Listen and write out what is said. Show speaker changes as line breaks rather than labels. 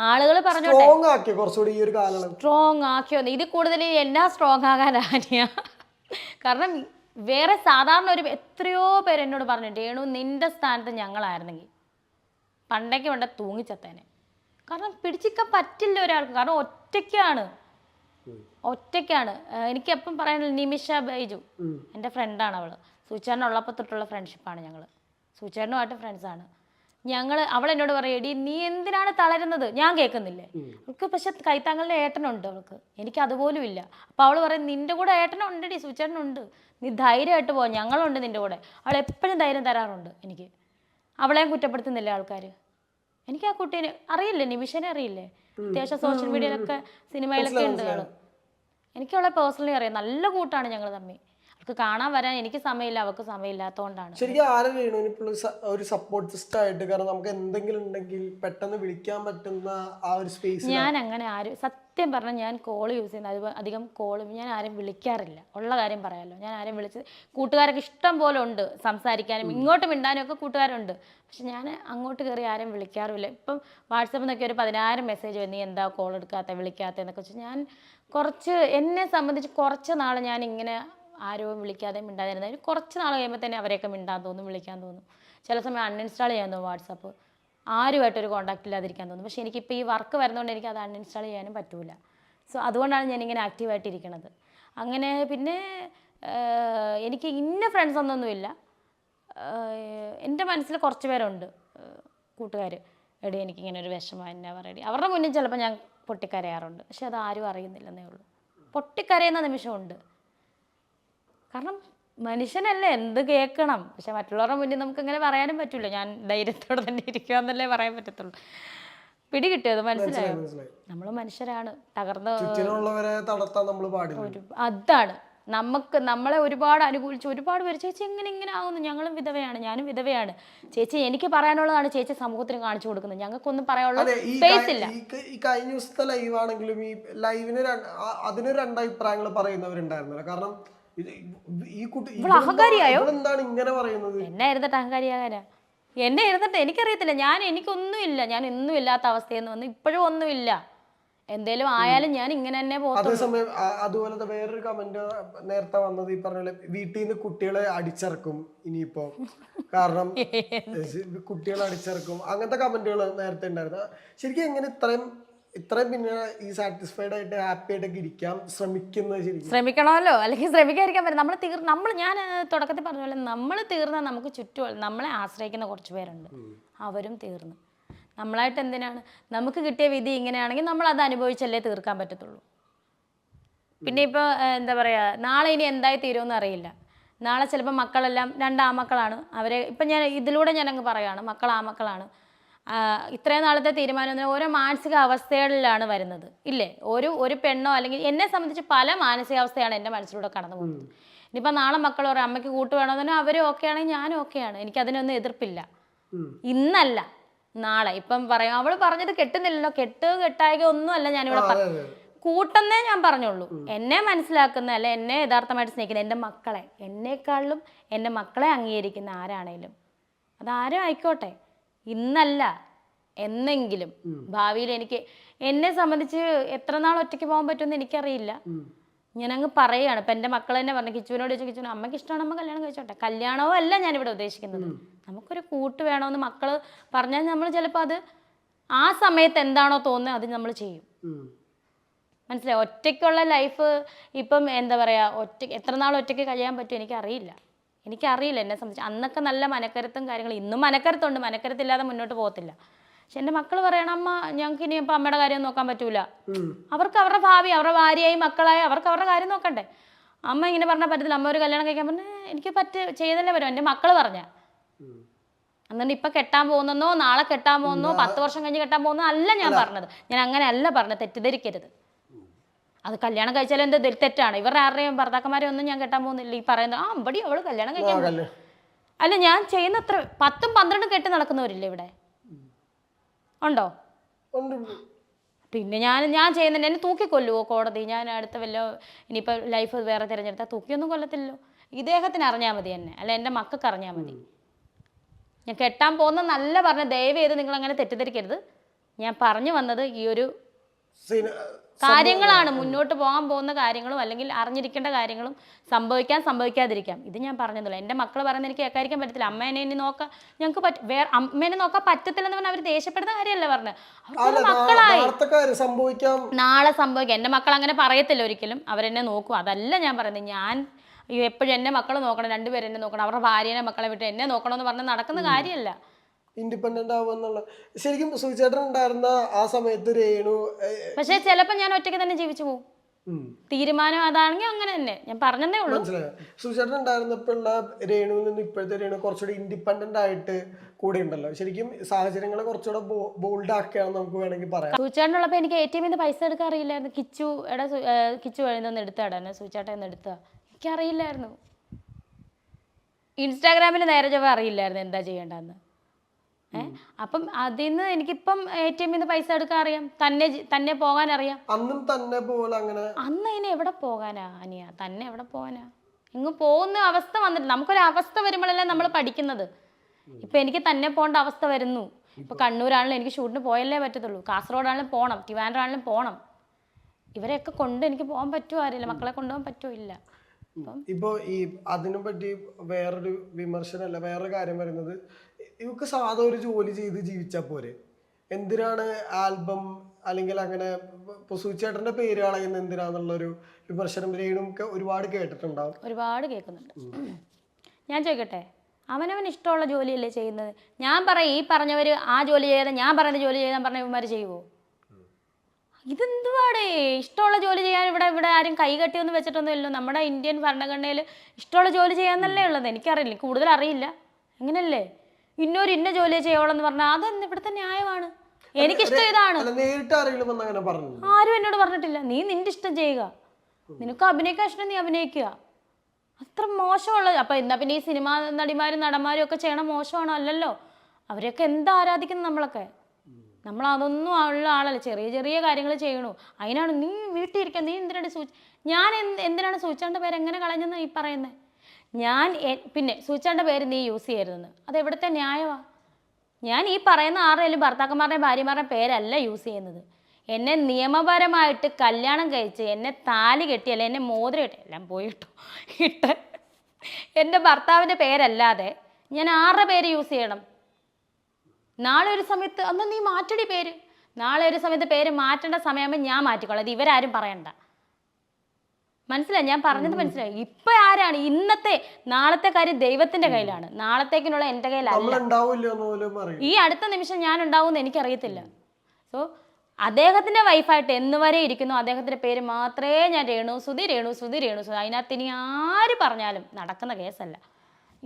ആളുകൾ പറഞ്ഞു
സ്ട്രോങ് ആക്കിയ? കുറച്ചുകൂടി ഈ ഒരു കാലയളവ്.
സ്ട്രോങ് ആക്കിയോ? ഇത് കൂടുതൽ എന്നാ സ്ട്രോങ് ആകാൻ ആനിയ? കാരണം വേറെ സാധാരണ ഒരു എത്രയോ പേര് എന്നോട് പറഞ്ഞു ഏണു നിന്റെ സ്ഥാനത്ത് ഞങ്ങളായിരുന്നെങ്കിൽ പണ്ടേക്ക് വേണ്ട തൂങ്ങിച്ചത്തേനെ. കാരണം പിടിച്ചിക്കാൻ പറ്റില്ല ഒരാൾക്ക്. കാരണം ഒറ്റയ്ക്കാണ്. ഒറ്റയ്ക്കാണ്. എനിക്ക് എപ്പം പറയാനുള്ള നിമിഷ ബൈജു എന്റെ ഫ്രണ്ടാണ് അവൾ. സൂചേട്ടനുള്ളപ്പോൾ തൊട്ടുള്ള ഫ്രണ്ട്ഷിപ്പാണ് ഞങ്ങൾ സൂചേട്ടനുമായിട്ട് ഫ്രണ്ട്സാണ് ഞങ്ങൾ അവൾ എന്നോട് പറയും എടി നീ എന്തിനാണ് തളരുന്നത്? ഞാൻ കേൾക്കുന്നില്ലേ. അവൾക്ക് പക്ഷെ കൈത്താങ്കളുടെ ഏട്ടനുണ്ട് അവൾക്ക്. എനിക്ക് അതുപോലും ഇല്ല അപ്പോൾ അവൾ പറയും നിന്റെ കൂടെ ഏട്ടനുണ്ടെടി സുചേട്ടനുണ്ട്. നീ ധൈര്യമായിട്ട് പോവാ ഞങ്ങളുണ്ട് നിന്റെ കൂടെ. അവൾ എപ്പോഴും ധൈര്യം തരാറുണ്ട് എനിക്ക്. അവളെയും കുറ്റപ്പെടുത്തുന്നില്ല ആൾക്കാർ എനിക്ക് ആ കുട്ടീനെ അറിയില്ലേ നിമിഷനെ അറിയില്ലേ? അത്യാവശ്യം സോഷ്യൽ മീഡിയയിലൊക്കെ സിനിമയിലൊക്കെ ഉണ്ട് എനിക്ക് അവളെ പേഴ്സണലി അറിയാം. നല്ല കൂട്ടാണ് ഞങ്ങൾ തമ്മിൽ. അവൾക്ക് കാണാൻ വരാൻ എനിക്ക് സമയമില്ല അവൾക്ക് സമയമില്ലാത്തതുകൊണ്ടാണ്
ശരിക്കും ആരും വേണു ഇപ്പോൾ ഒരു സപ്പോർട്ട് സിസ്റ്റം ആയിട്ട്? കാരണം നമുക്ക് എന്തെങ്കിലും ഉണ്ടെങ്കിൽ പെട്ടെന്ന് വിളിക്കാൻ പറ്റുന്ന ആ ഒരു സ്പേസ്
ഞാൻ അങ്ങനെ ആരും സത്യം പറഞ്ഞാൽ ഞാൻ കോൾ യൂസ് ചെയ്യുന്ന അധികം കോൾ ഞാൻ ആരും വിളിക്കാറില്ല. ഉള്ള കാര്യം പറയാമല്ലോ ഞാൻ ആരും വിളിച്ച് കൂട്ടുകാരൊക്കെ ഇഷ്ടം പോലെ ഉണ്ട് സംസാരിക്കാനും ഇങ്ങോട്ട് മിണ്ടാനും ഒക്കെ കൂട്ടുകാരുണ്ട്. പക്ഷെ ഞാൻ അങ്ങോട്ട് കയറി ആരും വിളിക്കാറുമില്ല. ഇപ്പം വാട്സപ്പിൽ നിന്നൊക്കെ ഒരു പതിനായിരം മെസ്സേജ് വന്നു നീ എന്താ കോൾ എടുക്കാത്ത വിളിക്കാത്ത? എന്നൊക്കെ വെച്ചാൽ ഞാൻ കുറച്ച് എന്നെ സംബന്ധിച്ച് കുറച്ച് നാൾ ഞാൻ ഇങ്ങനെ ആരോ വിളിക്കാതെ മിണ്ടാതിരുന്നതിന് കുറച്ച് നാൾ കഴിയുമ്പോൾ തന്നെ അവരെയൊക്കെ മിണ്ടാൻ തോന്നും വിളിക്കാൻ തോന്നും. ചില സമയം അൺഇൻസ്റ്റാൾ ചെയ്യാൻ തോന്നും വാട്സപ്പ് ആരുമായിട്ടൊരു കോൺടാക്റ്റ് ഇല്ലാതിരിക്കാൻ തോന്നും. പക്ഷേ എനിക്കിപ്പോൾ ഈ വർക്ക് വരുന്നതുകൊണ്ട് എനിക്ക് അത് അൺഇൻസ്റ്റാൾ ചെയ്യാനും പറ്റില്ല സോ അതുകൊണ്ടാണ് ഞാനിങ്ങനെ ഇങ്ങനെ ആക്റ്റീവായിട്ട് ഇരിക്കുന്നത് അങ്ങനെ പിന്നെ എനിക്ക് ഇന്ന ഫ്രണ്ട്സ് ഒന്നൊന്നുമില്ല എന്റെ മനസ്സിൽ കുറച്ച് പേരുണ്ട് കൂട്ടുകാർ എടി എനിക്കിങ്ങനെ ഒരു വിഷമം എന്നാ പറയടി. അവരുടെ മുന്നിൽ ചിലപ്പോൾ ഞാൻ പൊട്ടിക്കരയാറുണ്ട്. പക്ഷെ അത് ആരും അറിയുന്നില്ലെന്നേ ഉള്ളൂ. പൊട്ടിക്കരയുന്ന നിമിഷമുണ്ട്. കാരണം മനുഷ്യനല്ലേ എന്ത് കേൾക്കണം? പക്ഷെ മറ്റുള്ളവരുടെ മുന്നിൽ നമുക്ക് ഇങ്ങനെ പറയാനും പറ്റില്ല ഞാൻ ധൈര്യത്തോടെ തന്നെ ഇരിക്കുക എന്നല്ലേ പറയാൻ പറ്റത്തുള്ളൂ. പിടി കിട്ടിയത് മനസ്സിലായോ? നമ്മൾ മനുഷ്യരാണ്. തകർന്ന് അതാണ്. നമുക്ക് നമ്മളെ ഒരുപാട് അനുകൂലിച്ച് ഒരുപാട് പേര് ചേച്ചി എങ്ങനെ ഇങ്ങനെ ആകുന്നു ഞങ്ങളും വിധവയാണ് ഞാനും വിധവയാണ്. ചേച്ചി എനിക്ക് പറയാനുള്ളതാണ് ചേച്ചി സമൂഹത്തിന് കാണിച്ചു കൊടുക്കുന്നത്. ഞങ്ങൾക്കൊന്നും പറയാനുള്ള
ഈ
സ്പേസ് ഇല്ല.
ഈ ഈ കഴിഞ്ഞ ദിവസത്തെ ലൈവ് ആണെങ്കിലും ഈ ലൈവിന് അതിന് രണ്ടഭിപ്രായങ്ങൾ പറയുന്നവരുണ്ടായിരുന്നല്ലോ. കാരണം ഇത് ഈ കുട്ടി
അഹങ്കാരിയായോ?
എന്താണ് ഇങ്ങനെ പറയുന്നത്?
എന്നെ ഇരുന്നിട്ട് അഹങ്കാരിയാകാനാ. എന്നെ ഇരുന്നിട്ട് എനിക്കറിയത്തില്ല. ഞാൻ എനിക്കൊന്നുമില്ല. ഞാൻ ഒന്നും ഇല്ലാത്ത അവസ്ഥയെന്ന് വന്ന് ഇപ്പോഴും ഒന്നുമില്ല. എന്തേലും ആയാലും ഞാൻ ഇങ്ങനെ തന്നെ
അതേസമയം അതുപോലത്തെ വേറൊരു കമന്റ് നേരത്തെ വന്നത് ഈ പറഞ്ഞ പോലെ വീട്ടിൽ നിന്ന് കുട്ടികളെ അടിച്ചിറക്കും ഇനിയിപ്പോ. കാരണം കുട്ടികളെ അടിച്ചിറക്കും. അങ്ങനത്തെ കമന്റുകൾ നേരത്തെ ഉണ്ടായിരുന്നു. ശരിക്കും എങ്ങനെ ഇത്രയും ഇത്രയും പിന്നെ ഈ സാറ്റിസ്ഫൈഡ് ആയിട്ട് ഹാപ്പി ആയിട്ടൊക്കെ ഇരിക്കാൻ ശ്രമിക്കുന്നത് ശരിക്കും.
ശ്രമിക്കണമല്ലോ. അല്ലെങ്കിൽ ശ്രമിക്കാതിരിക്കാൻ പറ്റും നമ്മൾ തീർ നമ്മൾ ഞാൻ തുടക്കത്തിൽ പറഞ്ഞ പോലെ നമ്മൾ തീർന്ന നമുക്ക് ചുറ്റും നമ്മളെ ആശ്രയിക്കുന്ന കുറച്ച് പേരുണ്ട്. അവരും തീർന്നു. നമ്മളായിട്ട് എന്തിനാണ്? നമുക്ക് കിട്ടിയ വിധി ഇങ്ങനെയാണെങ്കിൽ നമ്മൾ അത് അനുഭവിച്ചല്ലേ തീർക്കാൻ പറ്റത്തുള്ളൂ. പിന്നെ ഇപ്പോൾ എന്താ പറയുക നാളെ ഇനി എന്തായി തീരുമെന്ന് അറിയില്ല. നാളെ ചിലപ്പോൾ മക്കളെല്ലാം രണ്ട് ആമക്കളാണ് അവരെ ഇപ്പം ഞാൻ ഇതിലൂടെ ഞാനങ്ങ് അങ്ങ് പറയുകയാണ് മക്കൾ ആമക്കളാണ് ആ, ഇത്രയും നാളത്തെ തീരുമാനം ഓരോ മാനസികാവസ്ഥകളിലാണ് വരുന്നത്. ഇല്ലേ? ഒരു ഒരു പെണ്ണോ അല്ലെങ്കിൽ എന്നെ സംബന്ധിച്ച് പല മാനസികാവസ്ഥയാണ് എന്റെ മനസ്സിലൂടെ കടന്നു പോകുന്നത്. ഇനിയിപ്പോൾ നാളെ മക്കൾ ഒരു അമ്മയ്ക്ക് കൂട്ട് വേണമെന്ന് അവരും ഓക്കെ ആണെങ്കിൽ ഞാനും ഓക്കെയാണ് എനിക്കതിനൊന്നും എതിർപ്പില്ല. ഇന്നല്ല നാളെ. ഇപ്പം പറയാം അവൾ പറഞ്ഞത് കെട്ടുന്നില്ലല്ലോ. കെട്ട് കെട്ടായിക ഒന്നുമല്ല ഞാനിവിടെ
പറഞ്ഞു
പറ- കൂട്ടെന്നേ ഞാൻ പറഞ്ഞുള്ളൂ. എന്നെ മനസ്സിലാക്കുന്ന അല്ലെ എന്നെ യഥാർത്ഥമായിട്ട് സ്നേഹിക്കുന്ന എന്റെ മക്കളെ. എന്നെക്കാളിലും എന്റെ മക്കളെ അംഗീകരിക്കുന്ന ആരാണേലും. അതാരും ആയിക്കോട്ടെ. ഇന്നല്ല എന്നെങ്കിലും. ഭാവിയിൽ എനിക്ക് എന്നെ സംബന്ധിച്ച് എത്ര നാൾ ഒറ്റയ്ക്ക് പോകാൻ പറ്റുമെന്ന് എനിക്കറിയില്ല. ഞാൻ അങ്ങ് പറയുകയാണ് ഇപ്പം എന്റെ മക്കൾ തന്നെ പറഞ്ഞു കിച്ചുവിനോട് ചോദിച്ചു കിച്ചുവിന് അമ്മയ്ക്ക് ഇഷ്ടമാണ് അമ്മ കല്യാണം കഴിച്ചോട്ടെ. കല്യാണവും അല്ല ഞാനിവിടെ ഉദ്ദേശിക്കുന്നത്. നമുക്കൊരു കൂട്ട് വേണമെന്ന് മക്കൾ പറഞ്ഞാൽ നമ്മൾ ചിലപ്പോൾ അത് ആ സമയത്ത് എന്താണോ തോന്നുന്നത് അത് നമ്മൾ ചെയ്യും. മനസ്സിലായി? ഒറ്റയ്ക്കുള്ള ലൈഫ് ഇപ്പം എന്താ പറയുക ഒറ്റ എത്ര നാൾ ഒറ്റയ്ക്ക് കഴിയാൻ പറ്റും എനിക്കറിയില്ല. എനിക്കറിയില്ല എന്നെ സംബന്ധിച്ച്. അന്നൊക്കെ നല്ല മനക്കരുത്തും കാര്യങ്ങളും. ഇന്നും മനക്കരുത്തുണ്ട്. മനക്കരുത്തില്ലാതെ മുന്നോട്ട് പോകത്തില്ല. പക്ഷെ എന്റെ മക്കൾ പറയണം അമ്മ ഞങ്ങൾക്ക് ഇനി ഇപ്പം അമ്മയുടെ കാര്യം നോക്കാൻ പറ്റൂല. അവർക്ക് അവരുടെ ഭാവി അവരുടെ ഭാര്യയായി മക്കളായി അവർക്ക് അവരുടെ കാര്യം നോക്കണ്ടേ. അമ്മ ഇങ്ങനെ പറഞ്ഞാൽ പറ്റത്തില്ല. അമ്മ ഒരു കല്യാണം കഴിക്കാൻ പറഞ്ഞാൽ എനിക്ക് പറ്റ ചെയ്തല്ലേ പറ്റും. എന്റെ മക്കൾ പറഞ്ഞ. എന്നിട്ട് ഇപ്പം കെട്ടാൻ പോകുന്നോ നാളെ കെട്ടാൻ പോകുന്നോ പത്ത് വർഷം കഴിഞ്ഞ് കെട്ടാൻ പോകുന്നോ അല്ല ഞാൻ പറഞ്ഞത്. ഞാൻ അങ്ങനെ അല്ല പറഞ്ഞത്. തെറ്റിദ്ധരിക്കരുത്. അത് കല്യാണം കഴിച്ചാലും എന്ത് തെറ്റാണ്? ഇവരുടെ ആരുടെയും ഭർത്താക്കന്മാരെ ഒന്നും ഞാൻ കെട്ടാൻ പോകുന്നില്ല. ഈ പറയുന്നത് ആ അമ്പടി അവൾ കല്യാണം കഴിക്കാൻ പോകും."
കല്യാണം.
അല്ല ഞാൻ ചെയ്യുന്ന അത്ര പത്തും പന്ത്രണ്ടും കെട്ടി നടക്കുന്നവരില്ലേ ഇവിടെ? ഉണ്ടോ. പിന്നെ ഞാൻ ഞാൻ ചെയ്യുന്നുണ്ട്. എന്നെ തൂക്കിക്കൊല്ലുവോ കോടതി? ഞാൻ അടുത്ത വല്ല ഇനിയിപ്പോൾ ലൈഫ് വേറെ തിരഞ്ഞെടുത്താൽ തൂക്കിയൊന്നും കൊല്ലത്തില്ലല്ലോ. ഇദ്ദേഹത്തിന് അറിഞ്ഞാൽ മതി എന്നെ. അല്ല എന്റെ മക്കൾക്ക് അറിഞ്ഞാൽ മതി. ഞാൻ കെട്ടാൻ പോകുന്ന നല്ല പറഞ്ഞ ദയവ് ചെയ്ത് നിങ്ങൾ അങ്ങനെ തെറ്റിദ്ധരിക്കരുത്. ഞാൻ പറഞ്ഞു വന്നത് ഈ ഒരു കാര്യങ്ങളാണ് മുന്നോട്ട് പോകാൻ പോകുന്ന കാര്യങ്ങളും അല്ലെങ്കിൽ അറിഞ്ഞിരിക്കേണ്ട കാര്യങ്ങളും സംഭവിക്കാൻ സംഭവിക്കാതിരിക്കാം. ഇത് ഞാൻ പറഞ്ഞതല്ലോ എന്റെ മക്കൾ പറയുന്നത് എനിക്ക് കേൾക്കാതിരിക്കാൻ പറ്റത്തില്ല. അമ്മേനെ ഇനി നോക്കാം ഞങ്ങൾക്ക് പറ്റ വേറെ അമ്മേനെ നോക്കാൻ പറ്റത്തില്ലെന്ന് പറഞ്ഞാൽ അവർ ദേഷ്യപ്പെടുന്ന കാര്യമല്ല പറഞ്ഞത് അവർക്ക് മക്കളായി. നാളെ സംഭവിക്കാം. എന്റെ മക്കൾ അങ്ങനെ പറയത്തില്ല ഒരിക്കലും. അവരെന്നെ നോക്കും. അതല്ല ഞാൻ പറയുന്നത്. ഞാൻ എപ്പോഴും എന്റെ മക്കൾ നോക്കണം രണ്ടുപേരെന്നെ നോക്കണം. അവരുടെ ഭാര്യനെ മക്കളെ വിട്ട് എന്നെ നോക്കണമെന്ന് പറഞ്ഞാൽ നടക്കുന്ന കാര്യമല്ല.
ഇൻഡിപെൻഡന്റ് ആവുമെന്നുള്ള ശരിക്കും സുചേട്ടൻ ഉണ്ടായിരുന്ന ആ സമയത്ത് രേണു
പക്ഷെ ചിലപ്പോൾ ഞാൻ ഒറ്റയ്ക്ക് തന്നെ ജീവിച്ചു പോകും. തീരുമാനം അതാണെങ്കിൽ അങ്ങനെ തന്നെ. ഞാൻ പറഞ്ഞതേ ഉള്ളൂ.
മനസ്സിലായോ? സുചേട്ടൻ ഉണ്ടായിരുന്നപ്പോഴുള്ള രേണുവിൽ നിന്ന് ഇപ്പോഴത്തെ രേണു കുറച്ചുകൂടി ഇൻഡിപെൻഡന്റ് ആയിട്ട് കൂടെ ഉണ്ടല്ലോ. ശരിക്കും സാഹചര്യങ്ങളെ കുറച്ചുകൂടെ ബോൾഡ് ആക്കുകയാണെന്ന് നമുക്ക് വേണമെങ്കിൽ പറയാം.
സുചേട്ടനുള്ളപ്പോ എനിക്ക് എ ടി എമ്മിൽ നിന്ന് പൈസ എടുക്കാൻ അറിയില്ലായിരുന്നു. കിച്ചു എടാ കിച്ചു എഴുതുന്ന എടുത്താടാ എന്നെ സൂച്ചാട്ട എന്ന് എടുത്താ എനിക്കറിയില്ലായിരുന്നു. ഇൻസ്റ്റാഗ്രാമിൽ നേരെ ചൊവ്വ അറിയില്ലായിരുന്നു എന്താ ചെയ്യേണ്ടതെന്ന്. അപ്പം അതിൽ നിന്ന് എനിക്കിപ്പം എ ടി എമ്മിൽ നിന്ന് പൈസ എടുക്കാൻ അറിയാം. തന്നെ തന്നെ പോകാൻ അറിയാം
അന്നും തന്നെ പോലെ അങ്ങനെ.
അന്ന് ഇനി എവിടെ പോകാനാ അനിയ? തന്നെ എവിടെ പോകാനാ ഇങ്ങ് പോകുന്ന അവസ്ഥ വന്നിട്ട് നമുക്കൊരു അവസ്ഥ വരുമ്പോഴല്ലേ നമ്മൾ പഠിക്കുന്നത്. ഇപ്പൊ എനിക്ക് തന്നെ പോകേണ്ട അവസ്ഥ വരുന്നു. ഇപ്പൊ കണ്ണൂരാണെങ്കിലും എനിക്ക് ഷൂട്ടിന് പോയല്ലേ പറ്റത്തുള്ളൂ. കാസർഗോഡാണെങ്കിലും പോകണം തിരുവാനൂരാണെങ്കിലും പോകണം ഇവരെയൊക്കെ കൊണ്ട് എനിക്ക് പോകാൻ പറ്റുമോ അറിയില്ല. മക്കളെ കൊണ്ടുപോകാൻ പറ്റുമോ ഇല്ല.
ഇപ്പോ ഈ അതിനെ പറ്റി വേറൊരു വിമർശനമല്ല വേറൊരു കാര്യം പറയുന്നത് ഇവക്ക് സാധാ ഒരു ജോലി ചെയ്ത് ജീവിച്ചാൽ പോരെ. എന്തിനാണ് ആൽബം അല്ലെങ്കിൽ അങ്ങനെ ഇപ്പൊ സുചേട്ടന്റെ പേര് കളയുന്ന എന്തിനാന്നുള്ളൊരു വിമർശനം രേണുക്ക് ഒരുപാട് കേട്ടിട്ടുണ്ടാവും.
ഒരുപാട് കേൾക്കുന്നുണ്ട്. ഞാൻ ചോദിക്കട്ടെ അവനവൻ ഇഷ്ടമുള്ള ജോലിയല്ലേ ചെയ്യുന്നത്? ഞാൻ പറയും ഈ പറഞ്ഞവർ ആ ജോലി ചെയ്താൽ ഞാൻ പറയുന്ന ജോലി ചെയ്താൽ പറഞ്ഞ ഇവന്മാർ ചെയ്യുമോ ഇതെന്തുവാടേ? ഇഷ്ടമുള്ള ജോലി ചെയ്യാൻ ഇവിടെ ഇവിടെ ആരും കൈ കെട്ടിയൊന്നും വെച്ചിട്ടൊന്നും ഇല്ലല്ലോ നമ്മുടെ ഇന്ത്യൻ ഭരണഘടനയിൽ ഇഷ്ടമുള്ള ജോലി ചെയ്യാന്നല്ലേ ഉള്ളത്? എനിക്കറിയില്ല കൂടുതൽ അറിയില്ല അങ്ങനല്ലേ ഇന്നൊരു ഇന്ന ജോലി ചെയ്യോളെന്ന് പറഞ്ഞാൽ അതൊന്നും ഇവിടുത്തെ ന്യായമാണ്? എനിക്കിഷ്ടം ഇതാണ്.
അല്ല നേരിട്ട് ആരെങ്കിലും വന്ന് അങ്ങനെ പറഞ്ഞു
ആരും എന്നോട് പറഞ്ഞിട്ടില്ല. നീ നിന്റെ ഇഷ്ടം ചെയ്യുക. നിനക്ക് അഭിനയിക്കാൻ ഇഷ്ടം നീ അഭിനയിക്കുക. അത്ര മോശമുള്ള അപ്പൊ എന്നാ പിന്നെ ഈ സിനിമാ നടിമാരും നടന്മാരും ഒക്കെ ചെയ്യണ മോശമാണോ? അല്ലല്ലോ. അവരെയൊക്കെ എന്താ ആരാധിക്കുന്നു നമ്മളൊക്കെ? നമ്മൾ അതൊന്നും ഉള്ള ആളല്ല. ചെറിയ ചെറിയ കാര്യങ്ങൾ ചെയ്യണു. അതിനാണ് നീ വീട്ടിൽ ഇരിക്കുക നീ എന്തിനാണ് സൂചി ഞാൻ എന്ത് എന്തിനാണ് സൂചിച്ചാണ്ട് പേരെങ്ങനെ കളഞ്ഞെന്ന് ഈ പറയുന്നത് ഞാൻ പിന്നെ സൂച്ചാന്റെ പേര് നീ യൂസ് ചെയ്യരുതെന്ന്. അത് എവിടുത്തെ ന്യായമാ? ഞാൻ ഈ പറയുന്ന ആരുടെയും ഭർത്താക്കന്മാരുടെയും ഭാര്യമാരുടെയും പേരല്ല യൂസ് ചെയ്യുന്നത്. എന്നെ നിയമപരമായിട്ട് കല്യാണം കഴിച്ച് എന്നെ താലി കെട്ടി അല്ല എന്നെ മോതിരം ഇട്ട് എല്ലാം പോയിട്ടു ഇട്ട് എന്റെ ഭർത്താവിന്റെ പേരല്ലാതെ ഞാൻ ആരുടെ പേര് യൂസ് ചെയ്യണം? നാളെ ഒരു സമയത്ത് അന്ന് നീ മാറ്റടി പേര്. നാളെ ഒരു സമയത്ത് പേര് മാറ്റേണ്ട സമയമാകുമ്പോൾ ഞാൻ മാറ്റിക്കോളാം. ഇത് ഇവരാരും പറയണ്ട. മനസ്സിലായി? ഞാൻ പറഞ്ഞത് മനസ്സിലായി. ഇപ്പൊ ആരാണ്? ഇന്നത്തെ നാളത്തെ കാര്യം ദൈവത്തിന്റെ കയ്യിലാണ്. നാളത്തേക്കിനുള്ള എന്റെ കയ്യിലല്ല.
പോലും
ഈ അടുത്ത നിമിഷം ഞാൻ ഉണ്ടാവുമെന്ന് എനിക്കറിയത്തില്ല. സോ അദ്ദേഹത്തിന്റെ വൈഫായിട്ട് എന്ന് വരെ ഇരിക്കുന്നു. അദ്ദേഹത്തിന്റെ പേര് മാത്രമേ ഞാൻ രേണു സുധി രേണു സുധി രേണു സുധി. അതിനകത്ത് ഇനി ആര് പറഞ്ഞാലും നടക്കുന്ന കേസല്ല.